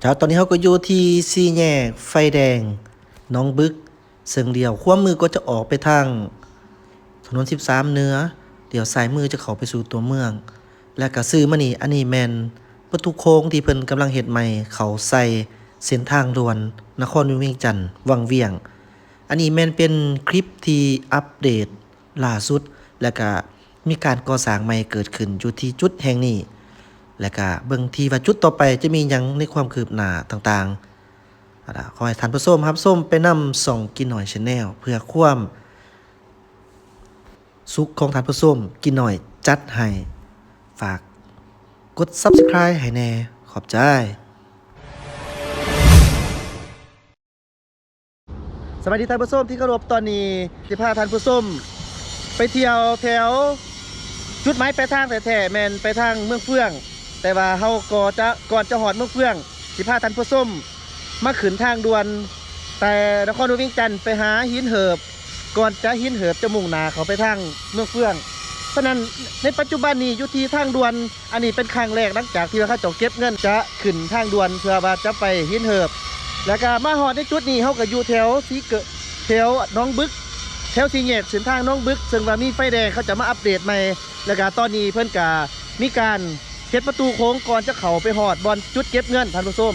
เจ้าตอนนี้เขาก็อยู่ที่สี่แยกไฟแดงน้องบึกเสียงเดียวขวามือก็จะออกไปทางถนน 13 เนื้อ เดี๋ยวซ้ายมือจะเข้าไปสู่ตัวเมือง และก็ซื้อมานี่อันนี้แมนประตูโค้งที่เพิ่นกำลังเฮ็ดใหม่ เขาใส่เส้นทางด่วน นครเวียงจันทร์วังเวียง อันนี้แมนเป็นคลิปที่อัปเดตล่าสุด และก็มีการก่อสร้างใหม่เกิดขึ้นอยู่ที่จุดแห่งนี้ และก็เบิ่งทีว่าจุดต่อไปจะมีหยังในความคืบหน้าต่างๆาขอให้ท่านผู้ชมครับส้มไปนำส่องกินหน่อยชาแนลเพื่อความสุขของท่านผู้ชมกินหน่อยจัดให้ฝากกด Subscribe ให้แน่ขอบใจสวัสดีท่านผู้ชมที่เคารพตอนนี้สิพาท่านผู้ชมไปเที่ยวแถวจุดหมายปทางแต่แท้ๆแมนไปทางเมืองเฟื่อง แต่ว่าเฮาก็จะก่อนจะหอดเมืองเฟื่องสิพาท่านผู้ชมมาขึ้นทางด่วน แต่นครหลวงเวียงจันทร์ไปหาหินเหิบ ก่อนจะหินเหิบจะมุ่งหนาเขาไปทางเมืองเฟื่องเพราะนั้นในปัจจุบันนี้อยู่ที่ทางด่วน อันนี้เป็นครั้งแรกหลังจากที่ว่าเขาเจะเก็บเงินจะขึ้นทางด่วนเพื่อว่าจะไปหินเหิบ แล้วก็มาหอดในจุดนี้เขาก็อยู่แถวสีเกะแถวน้องบึกแถวสีแยกเส้นทางน้องบึก ซึ่งว่ามีไฟแดงเขาจะมาอัปเดตใหม่แล้วก็ตอนนี้เพื่อนกามีการ เก็บประตูโค้งก่อนจะเข้าไปหอดบอลจุดเก็บเงินท่านผู้ชม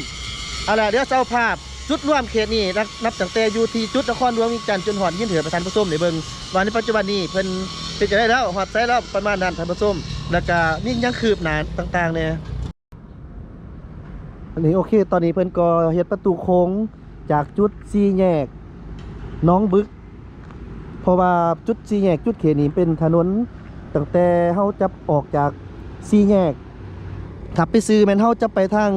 เอาล่ะเดี๋ยวเจ้าภาพจุดร่วมเขตนี้นับตั้งแต่อยู่ที่จุดนครหลวงวีจันทร์จนหอดยินเถือประธานผู้ชมในเบิงวันในปัจจุบันนี้เพิ่นเป็นจะได้แล้วหอดใส่แล้วประมาณนั้นท่านผู้ชมแล้วก็นี่ยังคืบหนาต่างๆเนี่ยอันนี้โอเค ตอนนี้เพิ่นก็เฮ็ดประตูโค้งจากจุดสี่แยกน้องบึก เพราะว่าจุดสี่แยกจุดเขตนี้เป็นถนนตั้งแต่เฮาจะออกจากสี่แยก ขับไปซื้อแม่นเฮาจะไปทาง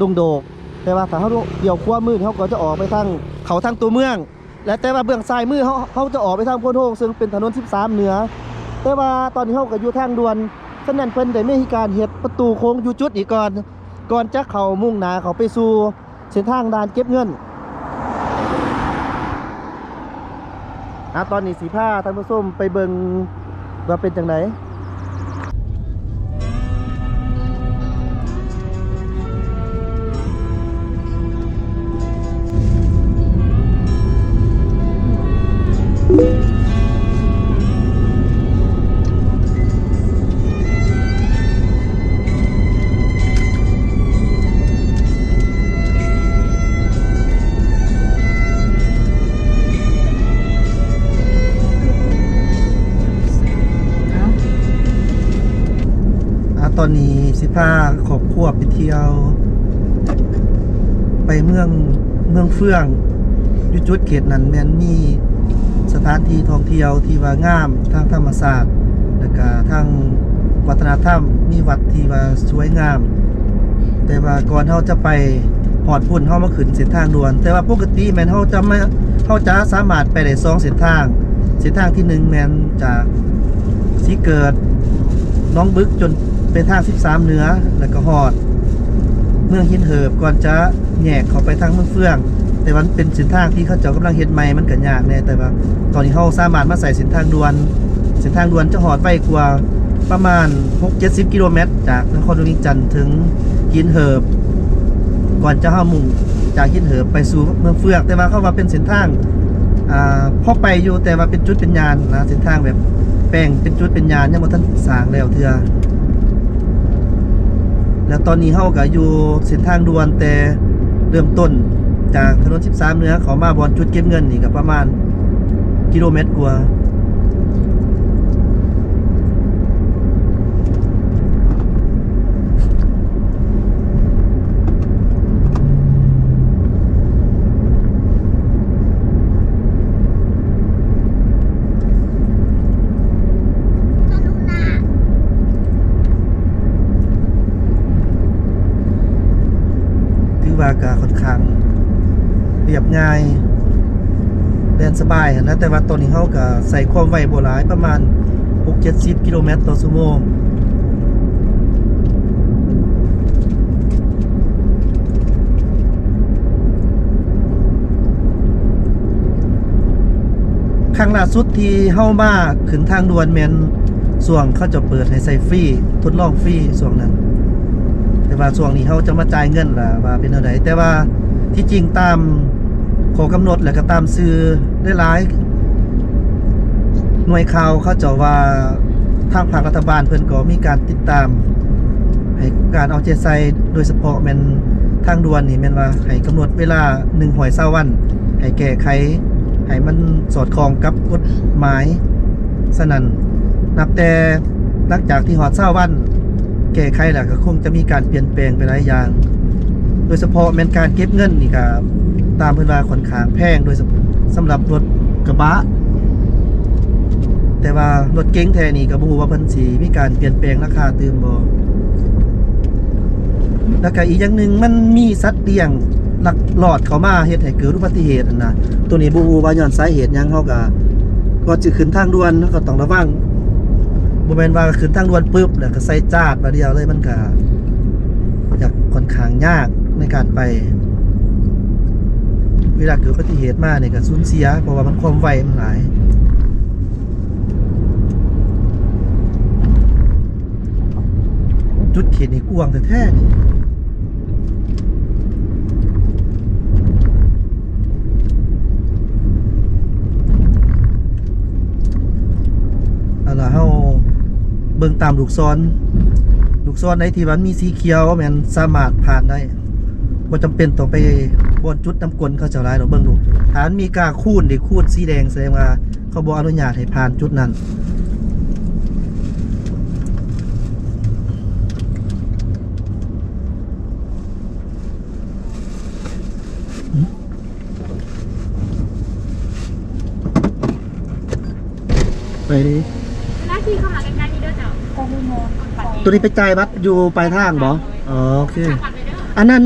ดงโดก แต่ว่าถ้าเฮาเดี่ยวขวามือเขาก็จะออกไปทางเขาทางตัวเมือง และแต่ว่าเบื้องซ้ายมือเขาเขาจะออกไปทางโพนโฮงซึ่งเป็นถนน 13 เหนือ แต่ว่าตอนนี้เขาก็อยู่ทางด่วนฉะนั้นเพิ่นได้มีการเฮ็ดประตูโค้งอยู่จุดอีกก่อนก่อนจะเข้ามุ่งหน้าเขาไปสู่เส้นทางด่านเก็บเงินอะตอนนี้สีผ้าท่านผู้ชมไปเบิ่งว่าเป็นจังไดอ่ ตอนนี้สิพาครอบครัวไปเที่ยว ไปเมืองเมืองเฟื่องอยู่จุดเขตนั้นแมนมี สถานที่ท่องเที่ยวที่ว่างามทางธรรมศาสตร์แล้วก็ทางวัฒนธรรมมีวัดที่ว่าสวยงาม แต่ว่าก่อนเฮาจะไปหอดพุ่นเฮามาขึ้นเส้นทางด่วน แต่ว่าปกติแมนเฮาจะไม่เฮาจะสามารถไปได้สองเส้นทาง เส้นทางที่หนึ่งแมนจากสีเกิดน้องบึกจนเป็นทาง 13 เหนือแล้วก็หอด เมืองหินเหิบก่อนจะแยกเข้าไปทางเมืองเฟื่อง แต่มันเป็นเส้นทางที่เขาเจ้ากำลังเฮ็ดใหม่มันก็ยากแน่แต่ว่า ตอนนี้เขาสามารถมาใส่เส้นทางด่วนเส้นทางด่วนจะหอดไปกว่าประมาณ 6-70 กิโลเมตร จากนครหลวงเวียงจันทร์ถึงหินเหิบ ก่อนจะเข้ามุ่งจากหินเหิบไปสู่เมืองเฟืองแต่ว่าเขาว่าเป็นเส้นทางอ่าพอไปอยู่แต่ว่าเป็นจุดเป็นยานนะเส้นทางแบบแป้งเป็นจุดเป็นยานยังบ่ทันสร้างแล้วเทื่อแล้วตอนนี้เฮาก็อยู่เส้นทางด่วนแต่เริ่มต้น จากถนน 13 เหนือเขามาบอนจุดเก็บเงินนี่ก็ประมาณกิโลเมตรกว่าถือว่าก็ ง่ายเดินสบายนะแต่ว่าตอนนี้เฮาก็ใส่ความไวโบ่หลายประมาณ 6-70 กิโลเมตรต่อชั่วโมงครั้งล่าสุดที่เฮามาขึ้นทางด่วนแมนส่วงเขาจะเปิดให้ใส่ฟรีทดลองฟรีส่วงนั้น แต่ว่าช่วงนี้เขาจะมาจ่ายเงินล่ะว่าเป็นเท่าใดแต่ว่าที่จริงตาม ขอกำหนดและก็ตามซื้อได้หลาย หน่วยข่าวเขาเจะว่าทางภาครัฐบาลเพิ่นก็มีการติดตาม ให้การเอาใจใส่โดยเฉพาะแม่นทางด่วนนี่แม่นว่าให้กำหนดเวลา1หอย20วัน ให้แก้ไขให้มันสอดคล้องกับกฎหมายสนั่นนับแต่หลังจากที่หอด20วัน แก้ไขแล้วก็คงจะมีการเปลี่ยนแปลงไปหลายอย่าง โดยเฉพาะแมนการเก็บเงินนี่ก็ตามเพิ่นว่าค่อนข้างแพงโดยสำหรับรถกระบะแต่ว่ารถเก๋งแท้นี่ก็บ่ฮู้ว่าเพิ่นสิมีการเปลี่ยนแปลงราคาตื่มบ่แล้วก็อีกอย่างหนึ่งมันมีสัตว์เลี้ยงลักลอดเข้ามาเฮ็ดให้เกิดอุบัติเหตุนะตัวนี้บ่ฮู้ว่าย้อนสาเหตุยังเฮาก็ก่อนสิขึ้นทางด่วนก็ต้องระวังบ่แม่นว่าขึ้นทางด่วนปึ๊บแล้วก็ใส่จาดมาเดียวเลยมันก็อยากค่อนข้างยาก ในการไป เวลาเกิดอุบัติเหตุมาเนี่ยก็สูญเสีย เพราะว่ามันความไวมันหลายจุดเขตนี่กวางแต่แท้นี่เอาล่ะเฮาเบิ่งตามลูกศรลูกศรในที่มันมีสีเขียวแม่นสามารถผ่านได้ บ่จำเป็นต้องไปบนจุดน้ำกลนเขาเจ้าหลายดอกเบิ่งดูฐานมีกาคูนดิคูนสีแดงแสดงว่าเขาบ่อนุญาตให้ผ่านจุดนั้นไปดิหน้าที่เข้ามาใกล้ๆนี่เด้อเจ้าก็มีโมปัดนี้ตัวนี้ไปจ่ายบัตรอยู่ปลายทางบ่อ๋อโอเคปัดไปเด้ออันนั้น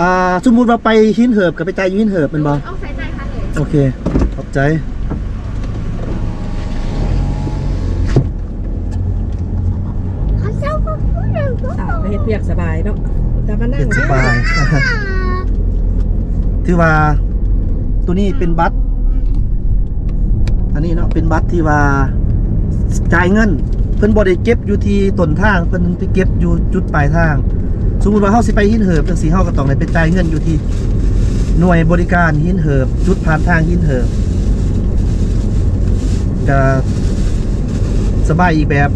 อ่าสมมุติว่าไปหินเหิบกับไปจ่ายอยู่หินเหิบเป็นบ่เอาใส่ใจค่ะเลยโอเคขอบใจ เขาเจ้าก็พูดเร็วก็สาวไปเฮ็ดเวียกสบายเนาะแต่มานั่เป็งนสบาย ถือว่าตัวนี้เป็นบัตร อันนี้เนาะเป็นบัตรที่ว่าจ่ายเงิน เพิ่นบ่ได้เก็บอยู่ที่ต้นทาง เพิ่นไปเก็บอยู่จุดปลายทาง สมมติว่าเฮาสิไปหินเหิบจังซี่เฮาก็ต้องได้ไปจ่ายเงินอยู่ที่หน่วยบริการหินเหิบจุดผ่านทางหินเหิบก็สบายอีกแบบ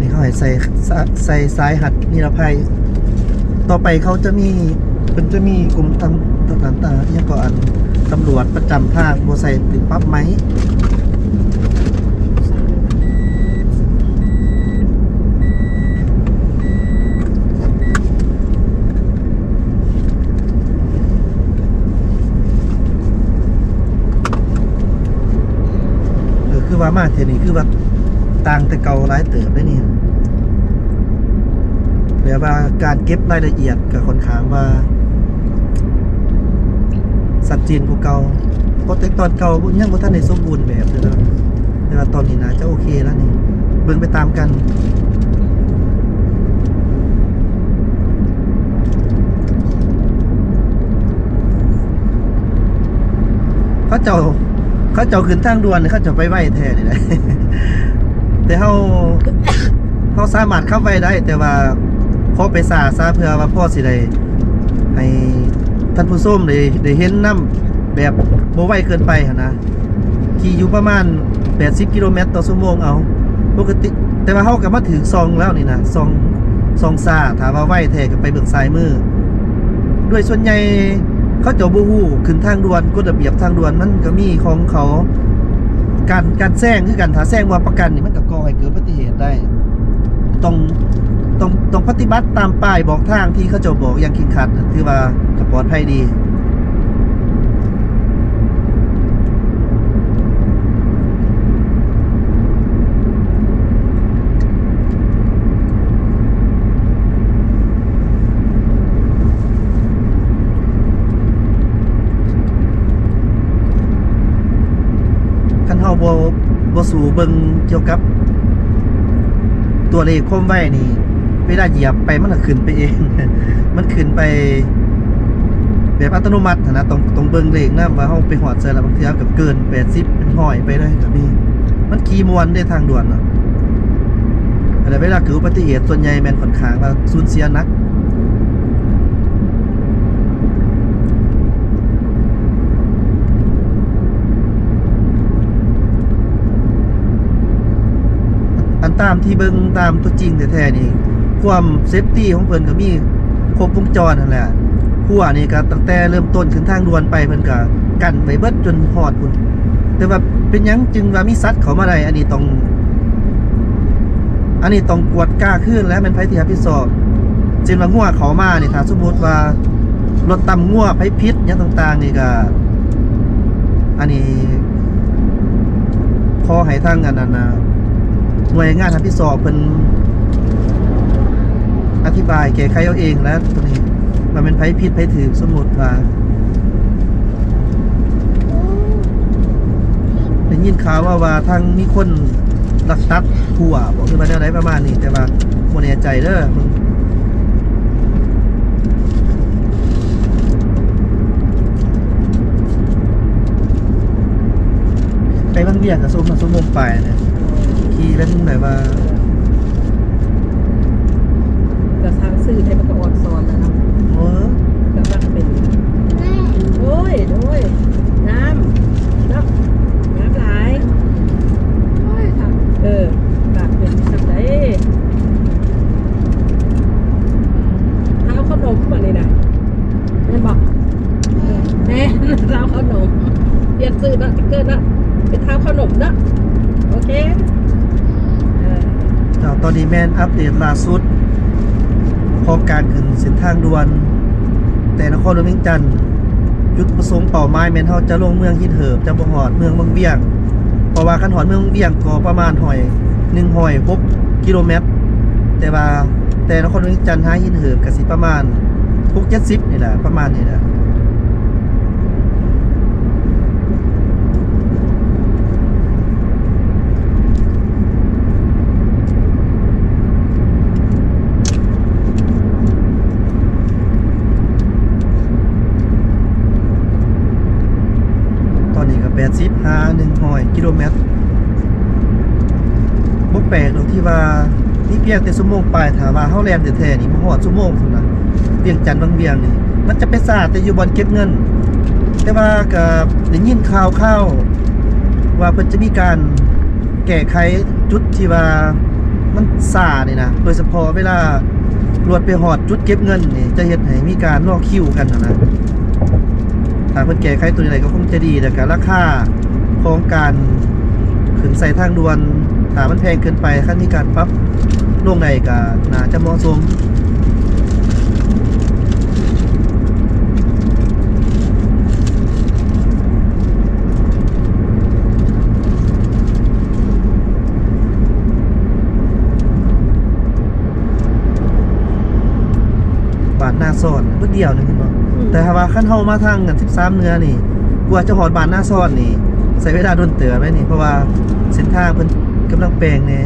นี่เขาให้ใส่สะใส่สายหัดนิรภัย ต่อไปเขาจะมีเป็นจะมีกลุ่มตำตำตำตายังก็อันตำรวจประจำทางโบใส่ติดปั๊บไหม เออคือว่า มาเทนี้คือว่าต่างแต่เก่าหลายเติบได้นี่แบบว่าการเก็บรายละเอียดกับคนข้างว่า สัดเจนกว่าเก่าเพราะแต่ตอนเก่ายังบ่ทันได้สมบูรณ์แบบเลยนะแต่ว่าตอนนี้นะจะโอเคแล้วนี่เบิ่งไปตามกันเขาเจ้า เขาเจ้าขึ้นทางด่วนนี่เขาเจะไปไหวแท้นี่แหละแต่เขาเขาสามารถเข้าไปได้ แต่ว่าพอไปสาซาเพื่อว่าพ่อสิได้ให้ท่านผู้ส้มได้ได้เห็นน้ำแบบโบไวเกินไปนะขี่อยู่ประมาณ 80 กิโลเมตรต่อชั่วโมงเอาปกติ แต่ว่าเขากับมาถึงซองแล้วนี่นะซองซองซาถามว่าไหวแท้กับไปเบิกซ้ายมือ ด้วยส่วนใหญ่ เขาเจ้าบูฮู้ขึ้นทางด่วนกฎระเบียบทางด่วนมันก็มีของเขาการการแซงคือการถ้าแซงว่าประกันนี่มันก็ก่อให้เกิดอุบัติเหตุได้ต้องต้องต้องปฏิบัติตามป้ายบอกทางที่เขาเจ้าบอกอย่างเข่งขัดถือว่าปลอดภัยดี คันเฮาบ่บ่สู่ เบิ่งเกี่ยวกับ ตัวเลขคมไวนี่เวลาเหยียบไปมันก็ขึ้นไปเอง มันขึ้นไป แบบอัตโนมัตินะต้องต้องเบิ่งเลขนะว่าเฮาไปหอดใส่แล้วบางทีก็เกิน80เป็นห้อยไปเลยก็มีมันขี่มวนได้ทางด่วนเนาะแต่เวลาเกิดอุบัติเหตุส่วนใหญ่แม่นค่อนข้างว่าสูญเสียนัก ตามที่เบิ่งตามตัวจริงแท้ๆนี่ความเซฟตี้ของเพิ่นก็มีครบวงจรนั่นแหละหัวนี่ก็ตั้งแต่เริ่มต้นขึ้นทางด่วนไปเพิ่นก็กันไว้เบิดจนฮอดพุ่นแต่ว่าเป็นยังจึงว่ามีสัตว์เขามาได้อันนี้ต้อง อันนี้ต้องกวดกล้าขึ้นและเป็นไผที่รับผิดชอบจึงว่างัวเขามาเนี่ถ้าสมมติว่ารถตำงัวไผพิษหยังต่าง ๆ นี่ก็อันนี้ขอให้ทางอันนั้นนะ หน่วยงานรับผิดชอบเพิ่นอธิบายแก้ไขเอาเองแล้วตัวนี้ มันเป็นไผผิดไผถือสมมุติว่าได้ยินข่าวว่าว่าทางมีคนลักตัดหัวบอกคือว่าแนวไหนประมาณนี้แต่ว่าบ่แน่ใจเด้อไปบางเบียกับส้มมาส้มมงไปเนี่ย ขี่เป็นแบบว่าก็ทางสื่อไทยมันก็ออนซอนแล้วเนาะโอ้ก็ว่าเป็นโอ้ยโอ้ยน้ำน้ำน้ำหลายโอ้ยค่ะเออปากเป็นสักไดเท้าขนมมานี่นะแม่นบอกแม่เท้าขนมเปลี่ยนซื้อเนาะติ๊กเกอร์เนาะเป็นเท้าขนมเนาะโอเคเออ เจ้าตอนนี้แมนอัปเดตล่าสุดของการขึ้นเส้นทางด่วน แต่นครหลวงเวียงจันทน์จุดประสงค์เป้าหมายแมนเฮาจะลงเมืองหินเหิบจะบ่ฮอดเมืองบางเวียงเพราะว่าคันฮอดเมืองบางเวียงก็ประมาณหอย1หอย6กิโลเมตร แต่ว่าแต่นครหลวงเวียงจันทน์หาหินเหิบก็สิประมาณ6 70นี่แหละประมาณนี้แหละตอนนี้ ก็80หา1หอยกิโลเมตรบ่แปลกดอกที่ว่านี่เพียงแต่ชั่วโมงปลายถ้าว่าเฮาแล่นแท้ๆนี่บ่ฮอดชั่วโมงพุ่นนะเวียงจันทน์บางเวียงนี่ มันจะไปซาแต่อยู่บอนเก็บเงิน แต่ว่าก็ได้ยินข่าวๆว่าเพิ่นจะมีการแก้ไขจุดที่ว่ามันซ่านี่นะโดยเฉพาะเวลารวดไปหอดจุดเก็บเงินนี่จะเฮ็ดให้มีการรอคิวกันนะนะถ้าเพิ่นแก้ไขตัวได้ก็คงจะดีแต่ก็ราคา ของการขึ้นใส่ทางด่วนถ้ามันแพงเกินไปคันมีการปรับลงได้ก็น่าจะเหมาะสมบาทหน้าซ่อนเพื่อเดียวหนึงเห็นบ่แต่ถ้าว่าขั้นเฮามาทางกัน13เนื้อนี่กว่าจะหอดบานหน้าซ่อนนี่ ใช้เวลาโดนเตือไหมนี่ เพราะว่าเส้นทางเพิ่นกำลังแปลงเนี่ย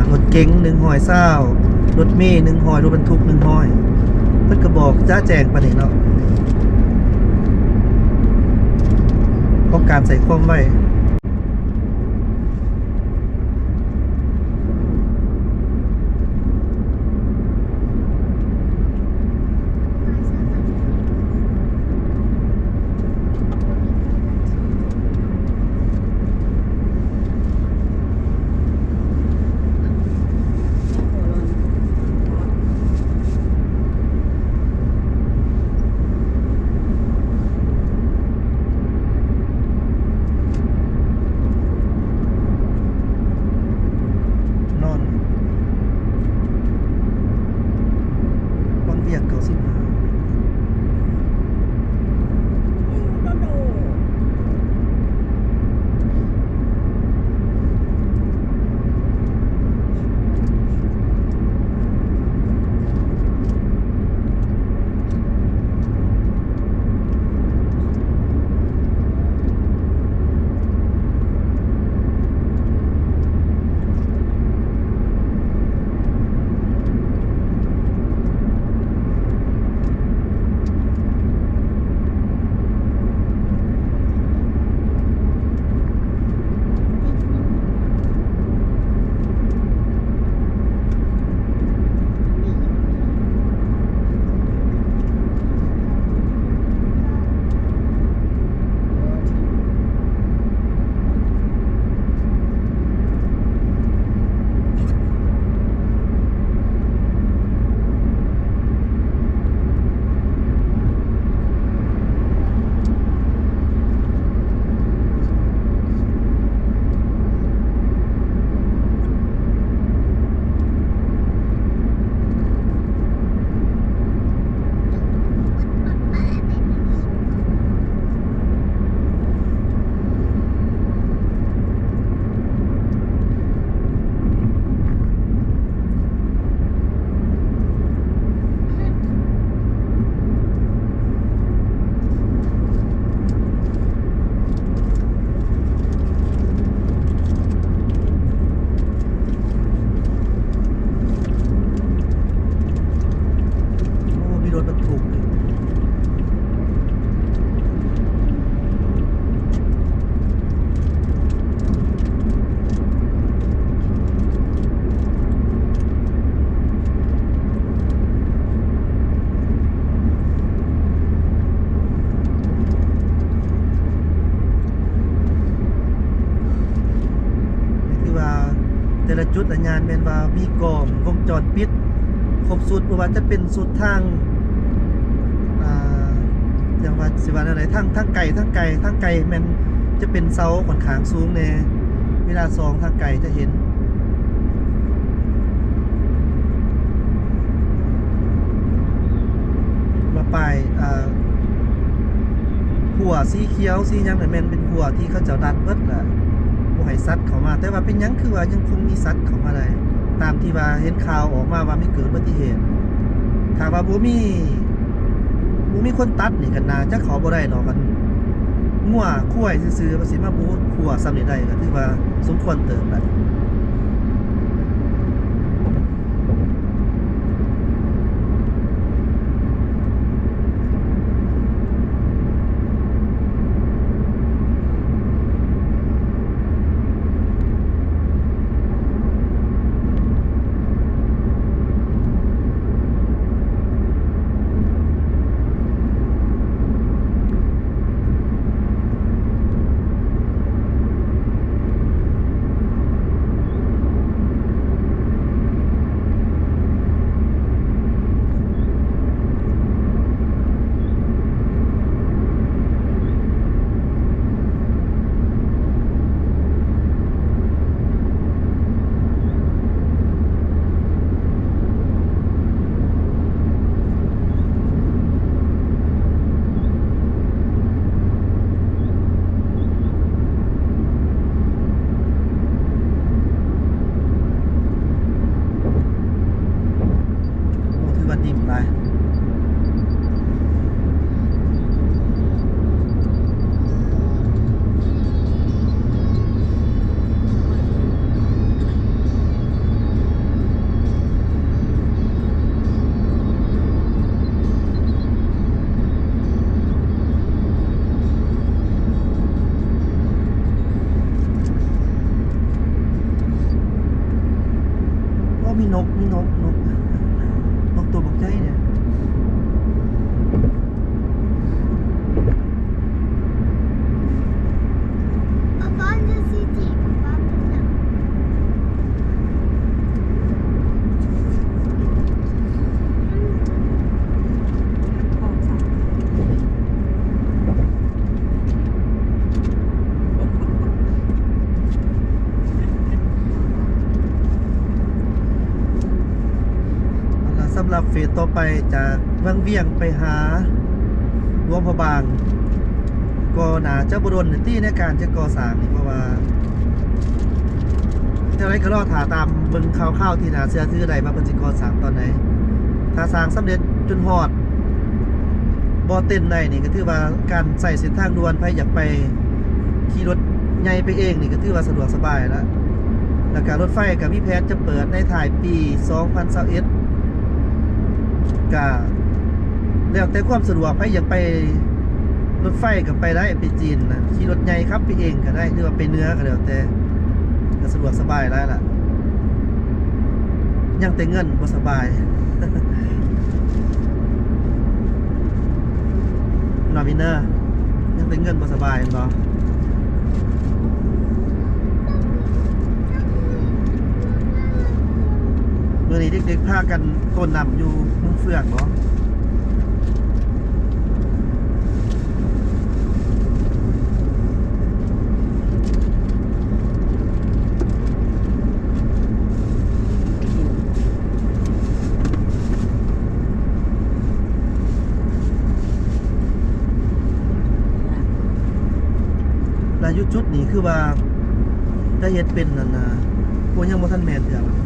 ารถเก๋งหนึ่งหอยเศร้ารถเมย์หนึ่งหอยรถบรรทุกหนึ่งหอยเพิ่นก็บอกจ้าแจงปะเนี้เนาะเพราะการใส่ความไว้ นอน วัง ม่นว่ามีกล้องวงจรปิดครบสุดบ่ว่าจะเป็นสุดทางอ่าอย่างว่าสิว่าอะไรทางทางไกลทางไกลทางไกลแม่นจะเป็นเสาค่อนข้างสูงแน่เวลาซองทางไกลจะเห็นมาไปายอ่าหัวสีเขียวสียังเนี่ยแม่นเป็นหัวที่เขาเจ้าดัดเบิดแหละ บ่ให้สัตว์เข้ามา แต่ว่าเป็นหยังคือว่ายังคงมีสัตว์เข้ามาได้ตามที่ว่าเห็นข่าวออกมาว่าไม่เกิดอุบัติเหตุถ้าว่าบ่มีบูมีคนตัดนี่กันนาจะขอบ่ได้เนาะกันงัวควายซื้อๆภาสิมาบูขัวซ้ำนี่ได้ก็ถือว่าสมควรเติมแหละ ต่อไปจากเมืองเวียงไปหาหลวงพระบางก็น่าจะบรนที่ในการจะก่อสร้างนี่เพราะว่าเท่าไรก็รอถาตามเบิ่งข่าวๆที่นาเสื้อถือใดว่าเพิ่นสิก่อสร้างตอนไหนถ้าสร้างสำเร็จจนฮอดบ่เต้นได้นี่ก็ถือว่าการใส่เส้นทางด่วนไปอยากไปขี่รถใหญ่ไปเองนี่ก็ถือว่าสะดวกสบายแล้วแล้วก็รรถไฟก็มีแผนจะเปิดในถ่ายปี 2021 ก็แล้วแต่ความสะดวกไปอยากไปรถไฟก็ไปได้ไปจีนนะขี่รถใหญ่ครับไปเองก็ได้หรือว่าไปเนื้อก็แล้วแต่ก็สะดวกสบายแล้วล่ะ ยังแต่เงินบ่สบายนอวินเนอร์ยังแต่เงินบ่สบายเนาะ มื่อนี้เด็กๆพากันต้นนำอยู่มืองเฟืองเนาะและยุดจุดนี้คือว่าได้เฮ็ดเป็นนั่นนะพวกยังบ่ทันแม่นเถื่อล่ะ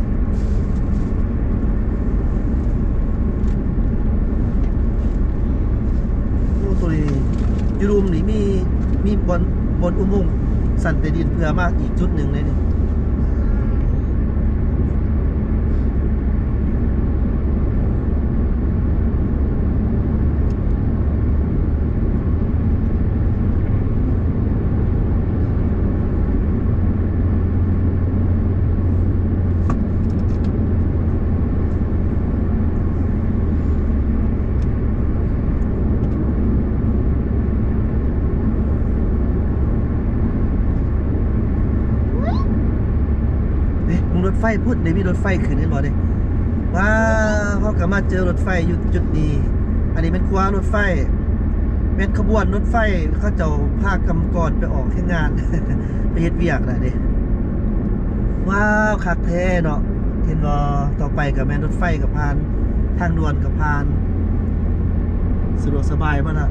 โอ้ตัวนี้อ ยูรูมนี่มีมีบนบนอุโมงค์สันใต้ดินเพื่อมากอีกจุดหนึ่งเลยนี่ ฟพุ่นได้มีรถไฟขึ้นเห็นบ่เด้ว้าวเขาก็มาเจอรถไฟอยู่จุดนี้ อันนี้เป็นคัวรถไฟเป็นขบวนรถไฟเขาเจ้าภาคกำกรไปออกแค่งานไปเฮ็ดเวียกนะเด้ว้าวคักแท้เนาะเห็นบ่ต่อไปกับแม่นรถไฟกับพาน ทางด่วนกับพานสะดวกสบายบ่ล่ะ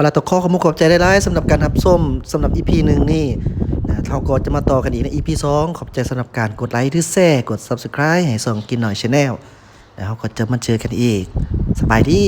เอาละตกข้อขอบมุกขอบใจได้ร้ายสำหรับการรับส้มสำหรับ EP หนึ่งนี่นะเราก็จะมาต่อกันอีกใน EP 2 ขอบใจสำหรับการกดไลค์ที่แซ่กด Subscribe ให้ส่องกินหน่อยชาแนลแล้วเราก็จะมาเจอกันอีก สบายดี